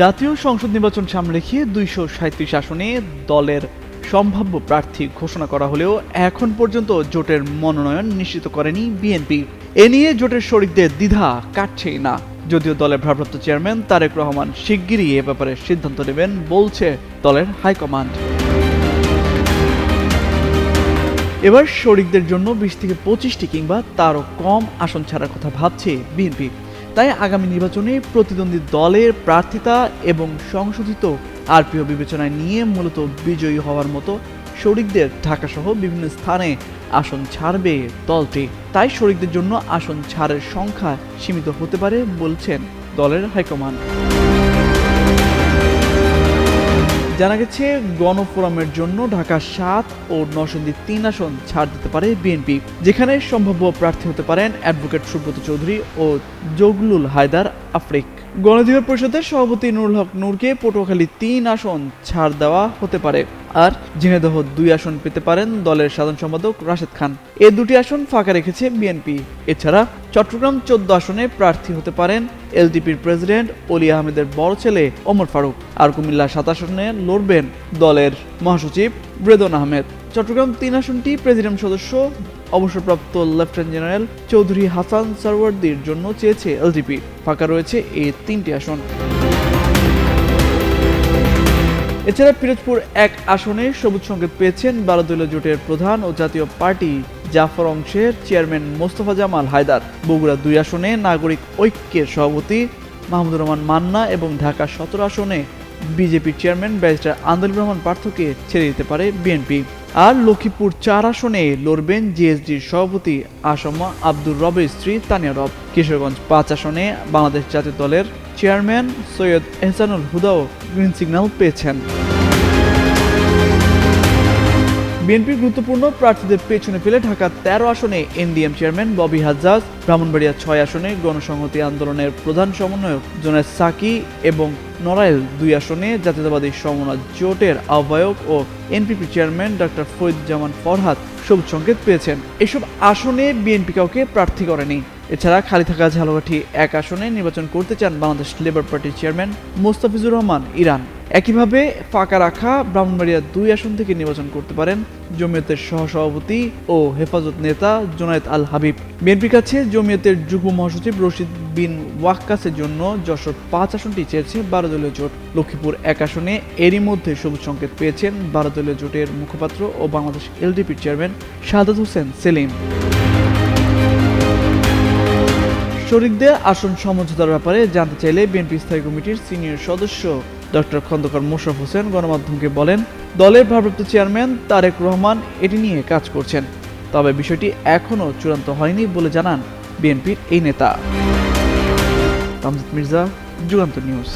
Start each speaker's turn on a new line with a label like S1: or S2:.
S1: জাতীয় সংসদ নির্বাচন সামনে রেখে দুইশো সাঁত্রিশ আসনে দলের সম্ভাব্য প্রার্থী ঘোষণা করা হলেও এখন পর্যন্ত জোটের মনোনয়ন নিশ্চিত করেনি বিএনপি। এ নিয়ে জোটের শরিকদের দ্বিধা কাটছেই না। যদিও দলের ভারপ্রাপ্ত চেয়ারম্যান তারেক রহমান শিগগিরই এ ব্যাপারে সিদ্ধান্ত নেবেন বলছে দলের হাইকমান্ড। এবার শরিকদের জন্য বিশ থেকে পঁচিশটি কিংবা তারও কম আসন ছাড়ার কথা ভাবছে বিএনপি। তাই আগামী নির্বাচনে প্রতিদ্বন্দ্বী দলের প্রার্থিতা এবং সংশোধিত আরপিও বিবেচনায় নিয়ে মূলত বিজয়ী হওয়ার মতো শরিকদের ঢাকাসহ বিভিন্ন স্থানে আসন ছাড়বে দলটি। তাই শরিকদের জন্য আসন ছাড়ের সংখ্যা সীমিত হতে পারে বলছেন দলের হাইকমান্ড। জানা গেছে, গণফোরামের জন্য ঢাকা সাত ও নরসিংদী তিন আসন ছাড় দিতে পারে বিএনপি, যেখানে সম্ভাব্য প্রার্থী হতে পারেন অ্যাডভোকেট সুব্রত চৌধুরী ও জগলুল হায়দার আফ্রিক। গণধিকার পরিষদের সভাপতি নুরুল হক নূরকে পটুয়াখালী তিন আসন ছাড় দেওয়া হতে পারে। আর ঝিনাইদহ দুই আসন পেতে পারেন দলের সাধারণ সম্পাদক রাশেদ খান। এ দুটি আসন ফাঁকা রেখেছে বিএনপি। এছাড়া চট্টগ্রাম চোদ্দ আসনে প্রার্থী হতে পারেন এলডিপির প্রেসিডেন্ট অলি আহমেদের বড় ছেলে ওমর ফারুক। আর কুমিল্লা সাত আসনে লড়বেন দলের মহাসচিব ব্রেদন আহমেদ। চট্টগ্রাম তিন আসনটি প্রেসিডেন্ট সদস্য, অবসরপ্রাপ্ত লেফটেন্যান্ট জেনারেল চৌধুরী হাসান সারওয়ার্দির জন্য চেয়েছে এলডিপি। ফাঁকা রয়েছে এই তিনটি আসন। এছাড়া পিরোজপুর এক আসনে সবুজ সংকেত পেয়েছেন বারো দলীয় জোটের প্রধান ও জাতীয় পার্টি জাফর অংশের চেয়ারম্যান মোস্তফা জামাল হায়দার। বগুড়া দুই আসনে নাগরিক ঐক্যের সভাপতি মাহমুদুর রহমান মান্না এবং ঢাকা সতেরো আসনে বিজেপির চেয়ারম্যান ব্যারিস্টার আন্দুল রহমান পার্থকে ছেড়ে দিতে পারে বিএনপি। আর লক্ষ্মীপুর চার আসনে লড়বেন জিএসডির সভাপতি আসম আব্দুর রবের স্ত্রী তানিয়া রব। কিশোরগঞ্জ পাঁচ আসনে বাংলাদেশ জাতীয় দলের চেয়ারম্যান সৈয়দ এহসানুল হুদাও গ্রিন সিগন্যাল পেয়েছেন। বিএনপির গুরুত্বপূর্ণ প্রার্থীদের পেছনে ফেলে ঢাকা তেরো আসনে এনডিএম চেয়ারম্যান ববি হাজ্জাজ, ব্রাহ্মণবাড়িয়া ছয় আসনে গণসংহতি আন্দোলনের প্রধান সমন্বয়ক জোনায়দ সাকি এবং নড়াইল দুই আসনে জাতীয়তাবাদী সমন্বয় জোটের আহ্বায়ক ও NPP chairman doctor Farid Zaman Farhad সবুজ সংকেত পেয়েছেন। এসব আসনে বিএনপি কাউকে প্রার্থী করেনি। এছাড়া খালি থাকা ঝালকাঠি এক আসনে নির্বাচন করতে চান বাংলাদেশ লেবার পার্টির চেয়ারম্যান মোস্তাফিজুর রহমান, ইরান। একইভাবে ফাঁকা রাখা ব্রাহ্মণবাড়িয়া দুই আসন থেকে নির্বাচন করতে পারেন জমিয়তের সহসভাপতি ও হেফাজত নেতা জোনায়েদ আল হাবিব। বিএনপির কাছে জমিয়তের যুগ্ম মহাসচিব রশিদ বিন ওয়াক্কাসের জন্য যশোর পাঁচ আসনটি চেয়েছে বারো দলীয় জোট। লক্ষ্মীপুর এক আসনে এরই মধ্যে সবুজ সংকেত পেয়েছেন বারো দলীয় জোটের মুখপাত্র ও বাংলাদেশ এলডিপির চেয়ারম্যান শাহাদাত হোসেন সেলিম। শরিকদের আসন সমঝোতার ব্যাপারে জানতে চাইলে বিএনপি স্থায়ী কমিটির সিনিয়র সদস্য ডক্টর খন্দকার মোশাফ হোসেন গণমাধ্যমকে বলেন, দলের ভারপ্রাপ্ত চেয়ারম্যান তারেক রহমান এটি নিয়ে কাজ করছেন, তবে বিষয়টি এখনও চূড়ান্ত হয়নি বলে জানান বিএনপির এই নেতা। তামজিদ মির্জা যুগান্ত নিউজ।